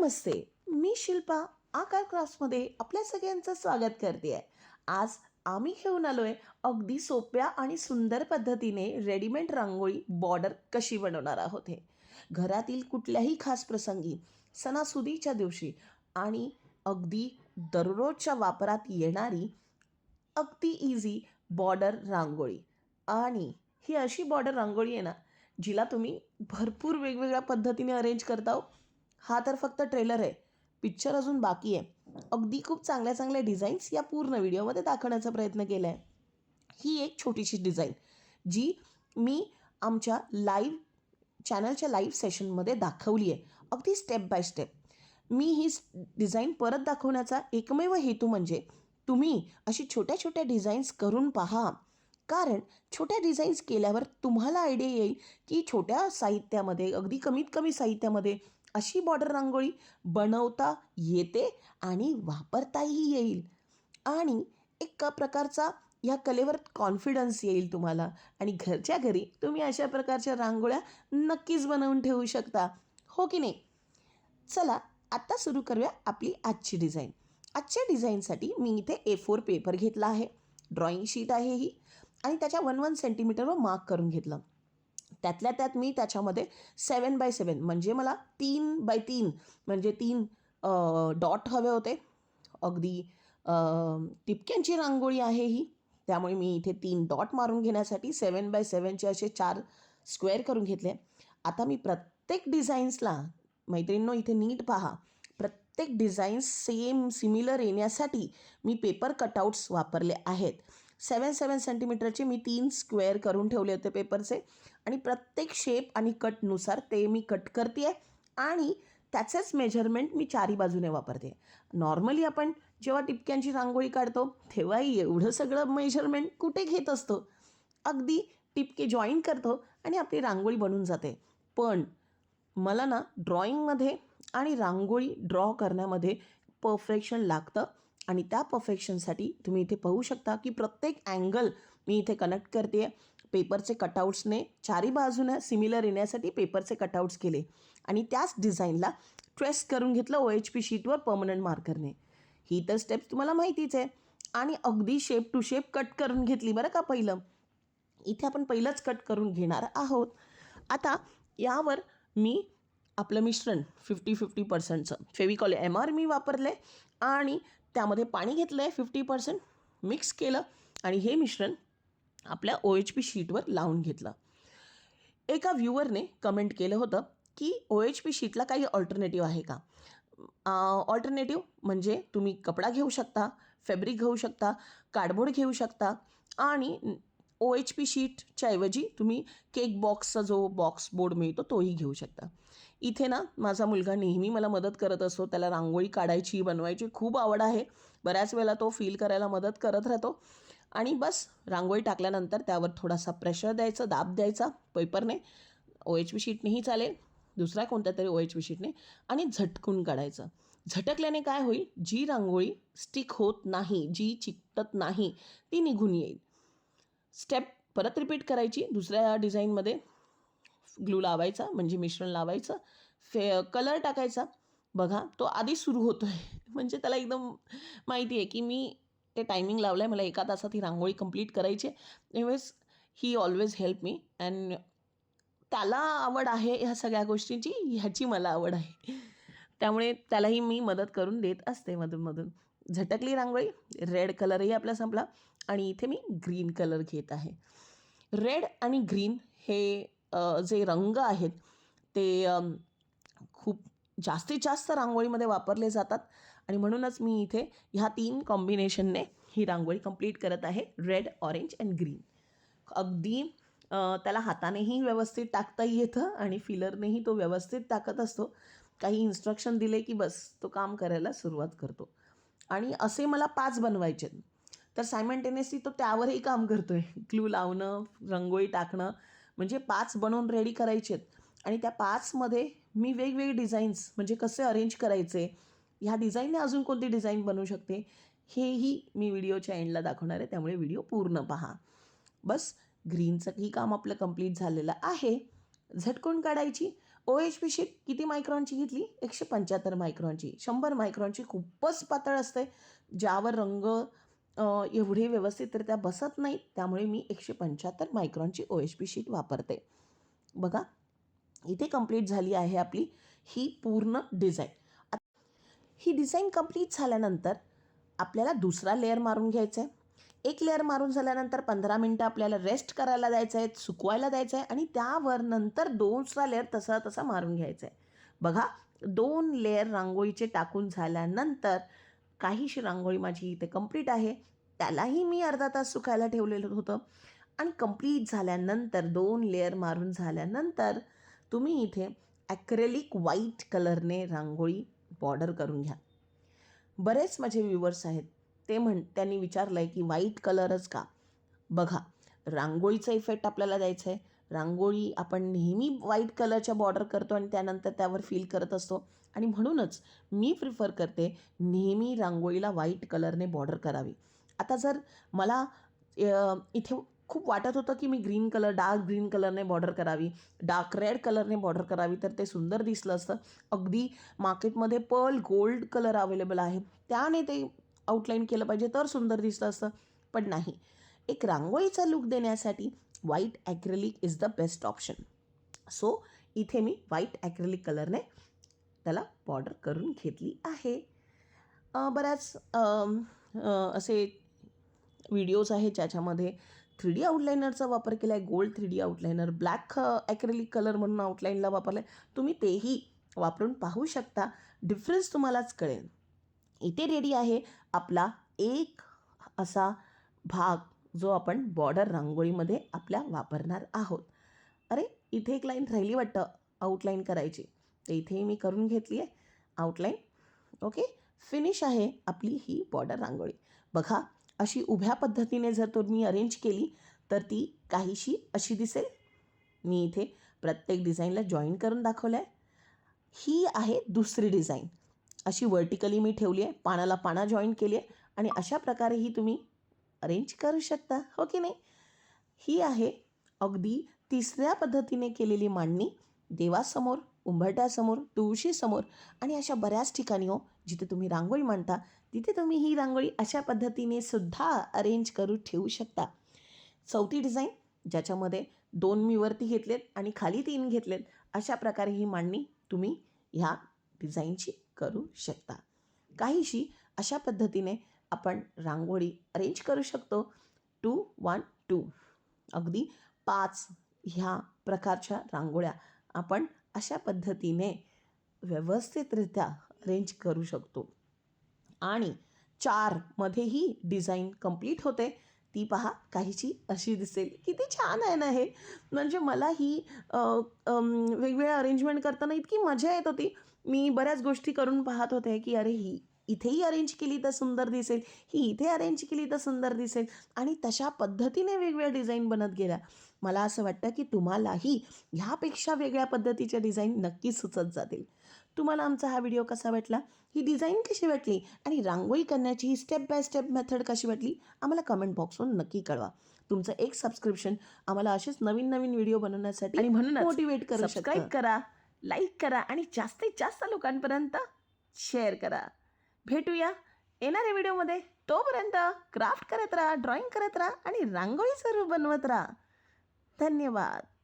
नमस्ते. मी शिल्पा आकार क्राफ्टमध्ये आपल्या सगळ्यांचं स्वागत करते आहे. आज आम्ही घेऊन आलो आहे अगदी सोप्या आणि सुंदर पद्धतीने रेडीमेड रांगोळी बॉर्डर कशी बनवणार आहोत हे. घरातील कुठल्याही खास प्रसंगी सणासुदीच्या दिवशी आणि अगदी दररोजच्या वापरात येणारी अगदी इझी बॉर्डर रांगोळी. आणि ही अशी बॉर्डर रांगोळी आहे ना जिला तुम्ही भरपूर वेगवेगळ्या पद्धतीने अरेंज करता हो. हा तर फक्त ट्रेलर आहे. पिक्चर अजून बाकी आहे. अगदी खूप चांगल्या चांगल्या डिझाईन्स या पूर्ण व्हिडिओमध्ये दाखवण्याचा प्रयत्न केला आहे ही एक छोटीशी डिझाईन जी मी आमच्या लाईव्ह चॅनलच्या लाईव्ह सेशनमध्ये दाखवली आहे. अगदी स्टेप बाय स्टेप. मी ही डिझाईन परत दाखवण्याचा एकमेव हेतू म्हणजे तुम्ही अशी छोट्या छोट्या डिझाईन्स करून पहा. कारण छोट्या डिझाईन्स केल्यावर तुम्हाला आयडिया येईल की छोट्या साहित्यामध्ये अगदी कमीत कमी साहित्यामध्ये अशी बॉर्डर रांगोळी बनवता येते आणि वापरताही येईल. आणि एक प्रकारचा या कलेवर कॉन्फिडन्स येईल तुम्हाला. आणि घरच्या घरी तुम्ही अशा प्रकारच्या रांगोळ्या नक्कीच बनवून ठेवू शकता. हो की नाही? चला आत्ता सुरू करूया आपली आजची डिझाईन आजच्या डिझाईनसाठी मी इथे ए फोर पेपर घेतला आहे. ड्रॉइंग शीट आहे ही. आणि त्याच्या वन वन सेंटीमीटरवर मार्क करून घेतलं. त्यातल्या त्यात मी त्याच्यामध्ये सेवन बाय सेवन म्हणजे मला तीन बाय तीन म्हणजे तीन डॉट हवे होते. अगदी टिपक्यांची रांगोळी आहे ही. त्यामुळे मी इथे तीन डॉट मारून घेण्यासाठी सेवन बाय सेवनचे असे चार स्क्वेअर करून घेतले. आता मी प्रत्येक डिझाईन्सला मैत्रिणींनो इथे नीट पहा. प्रत्येक डिझाईन्स सेम सिमिलर येण्यासाठी मी पेपर कटआउट्स वापरले आहेत. सेवन सेवन सेंटीमीटरचे मी तीन स्क्वेअर करून ठेवले होते पेपरचे. आणि प्रत्येक शेप आणि कटनुसार ते मी कट करते आहे आणि त्याचेच मेजरमेंट मी चारी बाजूने वापरते नॉर्मली आपण जेव्हा टिपक्यांची रांगोळी काढतो तेव्हाही एवढं सगळं मेजरमेंट कुठे घेत असतो? अगदी टिपके जॉईन करतो आणि आपली रांगोळी बनून जाते. पण मला ना ड्रॉईंगमध्ये आणि रांगोळी ड्रॉ करण्यामध्ये परफेक्शन लागतं. आणि त्या परफेक्शनसाठी तुम्ही इथे पाहू शकता की प्रत्येक अँगल मी इथे कनेक्ट करते पेपरचे कटआउट्सने चारी बाजूने सिमिलर येण्यासाठी पेपरचे कटआउट्स केले. आणि त्याच डिझाईनला ट्रेस करून घेतलं ओ एच पी शीटवर पर्मनंट मार्करने ही तर स्टेप्स तुम्हाला माहितीच आहे. आणि अगदी शेप टू शेप कट करून घेतली बरं का पहिलं. इथे आपण पहिलंच कट करून घेणार आहोत. आता यावर मी आपलं मिश्रण फिफ्टी फिफ्टी पर्सेंटचं फेविकॉल एम आर मी वापरले आणि त्यामध्ये पाणी घेतलं आहे फिफ्टी पर्सेंट मिक्स केलं आणि हे मिश्रण आपल्या ओ एच पी शीटवर लावून घेतलं. एका व्ह्युअरने कमेंट केलं होतं की ओ एच पी शीटला काही ऑल्टरनेटिव्ह आहे का? ऑल्टरनेटिव्ह म्हणजे तुम्ही कपडा घेऊ शकता फॅब्रिक घेऊ शकता कार्डबोर्ड घेऊ शकता आणि ओ एच पी शीटच्या ऐवजी तुम्ही केक बॉक्सचा जो बॉक्स बोर्ड मिळतो तोही घेऊ शकता. इथे ना माझा मुलगा नेहमी मला मदत करत असतो. त्याला रांगोळी काढायची बनवायची खूप आवड आहे. बऱ्याच वेळेला तो फील करायला मदत करत राहतो. आणि बस रांगोळी टाकल्यानंतर त्यावर थोडासा प्रेशर द्यायचा दाब द्यायचा पेपरने ओ एच पी शीटनेही चालेल दुसऱ्या कोणत्या तरी ओ एच पी शीटने आणि झटकून काढायचं. झटकल्याने काय होईल? जी रांगोळी स्टिक होत नाही जी चिकटत नाही ती निघून येईल. स्टेप परत रिपीट करायची दुसऱ्या डिझाईनमध्ये ग्लू लावायचा म्हणजे मिश्रण लावायचं फे कलर टाकायचा. बघा तो आधी सुरू होतो आहे म्हणजे त्याला एकदम माहिती आहे की मी ते टायमिंग लावलं आहे मला एका तासात ही रांगोळी कंप्लीट करायची आहे. Always he always help me and त्याला आवड आहे ह्या सगळ्या गोष्टींची ह्याची मला आवड आहे. त्यामुळे त्यालाही मी मदत करून देत असते मधूनमधून झटकली रांगोळी रेड कलरही आपला संपला आणि इथे मी ग्रीन कलर घेत आहे. रेड आणि ग्रीन हे जे रंग आहेत ते खूप जास्तीत जास्त रांगोळीमध्ये वापरले जातात. आणि म्हणूनच मी इथे ह्या तीन कॉम्बिनेशनने ही रांगोळी कंप्लीट करत आहे रेड ऑरेंज अँड ग्रीन अगदी त्याला हातानेही व्यवस्थित टाकता येतं आणि फिलरनेही तो व्यवस्थित टाकत असतो. काही इन्स्ट्रक्शन दिले की बस तो काम करायला सुरुवात करतो. आणि असे मला पाच बनवायचे तर सायमंटेनियसली तो त्यावरही काम करतो आहे क्लू लावणं रंगोळी टाकणं म्हणजे पाच बनवून रेडी करायचे आहेत आणि त्या पाचमध्ये मी वेगवेगळे डिझाईन्स म्हणजे कसे अरेंज करायचे ह्या डिझाईनने अजून कोणती डिझाईन बनवू शकते हेही मी व्हिडिओच्या एंडला दाखवणार आहे. त्यामुळे व्हिडिओ पूर्ण पहा. बस ग्रीनचंही काम आपलं कंप्लीट झालेलं आहे. झटकून काढायची. ओ एच पी शीट किती मायक्रॉनची घेतली? एकशे पंच्याहत्तर मायक्रॉनची शंभर मायक्रॉनची खूपच पातळ असते. ज्यावर रंग एवढी व्यवस्थितरित्या बसत नाही त्यामुळे मी एकशे पंच्याहत्तर मायक्रॉनची ओ एच पी शीट वापरते. बघा इथे कंप्लीट झाली आहे आपली ही पूर्ण डिझाईन ही डिझाईन कंप्लीट झाल्यानंतर आपल्याला दुसरा लेअर मारून घ्यायचा आहे एक लेअर मारून झाल्यानंतर पंधरा मिनटं आपल्याला रेस्ट करायला द्यायचं आहे सुकवायला द्यायचं आहे आणि त्यावर नंतर दुसरा लेअर तसा तसा मारून घ्यायचा आहे बघा दोन लेअर रांगोळीचे टाकून झाल्यानंतर काहीशी रांगोळी माझी इथे कंप्लीट आहे. त्यालाही मी अर्धा तास सुकायला ठेवलेलं होतं. आणि कंप्लीट झाल्यानंतर दोन लेअर मारून झाल्यानंतर तुम्ही इथे ॲक्रेलिक व्हाईट कलरने रांगोळी बॉर्डर करून घ्या. बरेच माझे व्ह्युअर्स आहेत ते म्हण त्यांनी विचारलं आहे की व्हाईट कलरच का? बघा रांगोळीचा इफेक्ट आपल्याला द्यायचा आहे रांगोळी आपण नेहमी वाईट कलरच्या बॉर्डर करतो आणि त्यानंतर त्यावर फील करत असतो. आणि म्हणूनच मी प्रिफर करते नेहमी रांगोळीला व्हाईट कलरने बॉर्डर करावी. आता जर मला इथे खूप वाटत होतं की मी ग्रीन कलर डार्क ग्रीन कलरने बॉर्डर करावी डार्क रेड कलरने बॉर्डर करावी तर ते सुंदर दिसलं असतं. अगदी मार्केटमध्ये पर्ल गोल्ड कलर अवेलेबल आहे. त्याने ते आउटलाईन केलं पाहिजे तर सुंदर दिसलं असतं. पण नाही. एक रांगोळीचा लुक देण्यासाठी white acrylic is the best option so इथे मी व्हाईट ॲक्रेलिक कलरने त्याला बॉर्डर करून घेतली आहे. बऱ्याच असे व्हिडिओज आहेत ज्याच्यामध्ये थ्री डी आउटलायनरचा वापर केला आहे gold three D outliner black acrylic colour म्हणून आउटलाईनला वापरला आहे तुम्ही तेही वापरून पाहू शकता. डिफरन्स तुम्हालाच कळेल. इथे रेडी आहे आपला एक असा भाग जो आपण बॉर्डर रांगोळीमध्ये आपल्या वापरणार आहोत. अरे इथे एक लाईन राहिली वाटतं आउटलाईन करायची. तर इथेही मी करून घेतली आहे आउटलाईन ओके फिनिश आहे आपली ही बॉर्डर रांगोळी. बघा अशी उभ्या पद्धतीने जर तुम्ही अरेंज केली तर ती काहीशी अशी दिसेल. मी इथे प्रत्येक डिझाईनला जॉईन करून दाखवलं आहे ही आहे दुसरी डिझाईन अशी वर्टिकली मी ठेवली आहे पानाला पाना जॉईन केली आहे. आणि अशा प्रकारे ही तुम्ही अरेंज करू शकता हो की नाही? ही आहे अगदी तिसऱ्या पद्धतीने केलेली मांडणी. देवासमोर उंबरट्यासमोर तुळशीसमोर आणि अशा बऱ्याच ठिकाणी हो जिथे तुम्ही रांगोळी मांडता तिथे तुम्ही ही रांगोळी अशा पद्धतीने सुद्धा अरेंज करू ठेवू शकता. चौथी डिझाईन ज्याच्यामध्ये दोन मी वरती घेतलेत आणि खाली तीन घेतलेत अशा प्रकारे ही मांडणी तुम्ही ह्या डिझाईनची करू शकता. काहीशी अशा पद्धतीने आपण रांगोळी अरेंज करू शकतो. टू वन टू अगदी पाच ह्या प्रकारच्या रांगोळ्या आपण अशा पद्धतीने व्यवस्थितरित्या अरेंज करू शकतो. आणि चारमध्येही डिझाईन कंप्लीट होते. ती पहा काहीची अशी दिसेल. किती छान आहे ना हे. म्हणजे मला ही वेगवेगळ्या अरेंजमेंट करताना इतकी मजा येत होती. मी बऱ्याच गोष्टी करून पाहत होते की अरे ही इथेही अरेंज केली तर सुंदर दिसेल. ही इथे अरेंज केली तर सुंदर दिसेल. आणि तशा पद्धतीने वेगवेगळ्या डिझाईन बनत गेल्या. मला असं वाटतं की तुम्हालाही ह्यापेक्षा वेगळ्या पद्धतीच्या डिझाईन नक्कीच सुचत जातील. तुम्हाला आमचा हा व्हिडिओ कसा वाटला? ही डिझाईन कशी वाटली? आणि रांगोळी करण्याची ही स्टेप बाय स्टेप मेथड कशी वाटली? आम्हाला कमेंट बॉक्सवरून नक्की कळवा. तुमचं एक सबस्क्रिप्शन आम्हाला असेच नवीन नवीन व्हिडिओ बनवण्यासाठी आणि म्हणूनच मोटिवेट करू सबस्क्राईब करा लाईक करा आणि जास्तीत जास्त लोकांपर्यंत शेअर करा. भेटूया येणाऱ्या व्हिडिओमध्ये. तोपर्यंत क्राफ्ट करत राहा ड्रॉईंग करत राहा आणि रांगोळी स्वरूप बनवत राहा. धन्यवाद.